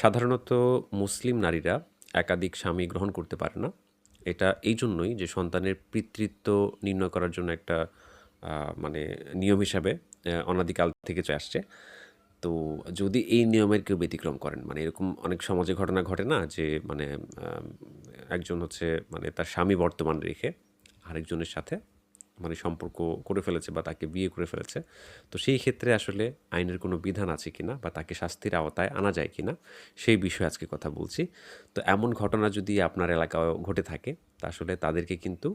সাধারণত মুসলিম নারীরা একাধিক স্বামী গ্রহণ করতে পারে না। এটা এই জন্যই যে সন্তানের পিতৃত্ব নির্ণয় করার জন্য একটা মানে নিয়ম হিসাবে অনাদিকাল থেকে চলে আসছে। তো যদি এই নিয়মের কেউ ব্যতিক্রম করেন মানে এরকম অনেক সমাজে ঘটনা ঘটে না যে মানে একজন হচ্ছে মানে তার স্বামী বর্তমান রেখে আরেকজনের সাথে মানে সম্পর্ক করে ফেলেছে বা তাকে বিয়ে করে ফেলেছে। তো সেই ক্ষেত্রে আসলে আইনের কোনো বিধান আছে কি না বা তাকে শাস্তির আওতায় আনা যায় কি না সেই বিষয়ে আজকে কথা বলছি। তো এমন ঘটনা যদি আপনার এলাকায় ঘটে থাকে, তা আসলে তাদেরকে কিন্তু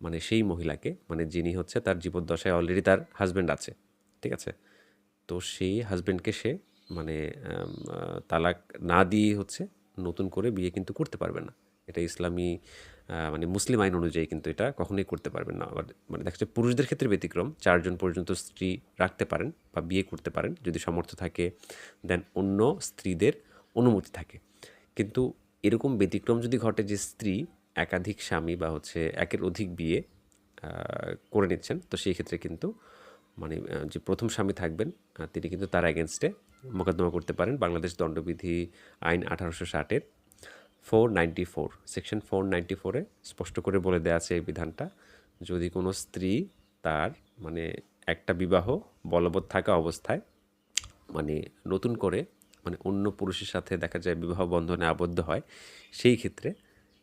মানে সেই মহিলাকে মানে যিনি হচ্ছে তার জীবদ্দশায় অলরেডি তার হাজব্যান্ড আছে, ঠিক আছে? তো সেই হাজব্যান্ডকে সে মানে তালাক না দিয়ে হচ্ছে নতুন করে বিয়ে কিন্তু করতে পারবে না। এটা ইসলামী মানে মুসলিম আইন অনুযায়ী কিন্তু এটা কখনোই করতে পারবেন না। আবার মানে দেখা যাচ্ছে পুরুষদের ক্ষেত্রে ব্যতিক্রম, চারজন পর্যন্ত স্ত্রী রাখতে পারেন বা বিয়ে করতে পারেন, যদি সমর্থ থাকে, দেন অন্য স্ত্রীদের অনুমতি থাকে। কিন্তু এরকম ব্যতিক্রম যদি ঘটে যে স্ত্রী একাধিক স্বামী বা হচ্ছে একের অধিক বিয়ে করে নিচ্ছেন, তো সেই ক্ষেত্রে কিন্তু মানে যে প্রথম স্বামী থাকবেন তিনি কিন্তু তার অ্যাগেনস্টে মোকদ্দমা করতে পারেন। বাংলাদেশ দণ্ডবিধি আইন আঠারোশো ষাটের four ninety four, section four ninety ফোরে স্পষ্ট করে বলে দেওয়া আছে এই বিধানটা। যদি কোনো স্ত্রী তার মানে একটা বিবাহ বলবৎ থাকা অবস্থায় মানে নতুন করে মানে অন্য পুরুষের সাথে দেখা যায় বিবাহ বন্ধনে আবদ্ধ হয়, সেই ক্ষেত্রে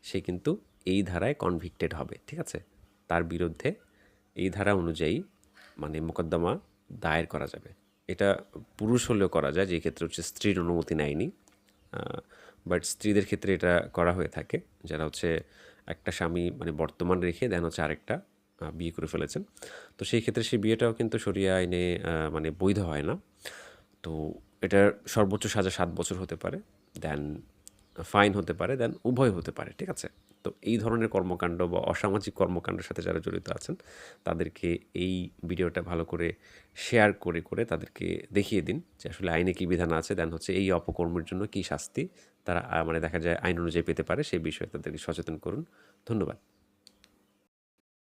সে কিন্তু এই ধারায় কনভিক্টেড হবে, ঠিক আছে? তার বিরুদ্ধে এই ধারা অনুযায়ী মানে মোকদ্দমা দায়ের করা যাবে। এটা পুরুষ হলেও করা যায়, যে ক্ষেত্রে হচ্ছে স্ত্রীর অনুমতি নেয়নি। বাট স্ত্রীদের ক্ষেত্রে এটা করা হয়ে থাকে। যারা হচ্ছে একটা স্বামী মানে বর্তমান রেখে দেন হচ্ছে আরেকটা বিয়ে করে ফেলেছেন। তো সেই ক্ষেত্রে সেই বিয়েটাও কিন্তু সরিয়া আইনে মানে বৈধ হয় না। তো এটার সর্বোচ্চ সাজা সাত বছর হতে পারে। দেন ফাইন হতে পারে দেন উভয় হতে পারে, ঠিক আছে? তো এই ধরনের কর্মকাণ্ড বা অসামাজিক কর্মকাণ্ডের সাথে যারা জড়িত আছেন, তাদেরকে এই ভিডিওটা ভালো করে শেয়ার করে করে তাদেরকে দেখিয়ে দিন যে আসলে আইনে কী বিধান আছে দেন হচ্ছে এই অপকর্মের জন্য কী শাস্তি তারা মানে দেখা যায় আইন অনুযায়ী পেতে পারে, সেই বিষয়ে তাদেরকে সচেতন করুন। ধন্যবাদ।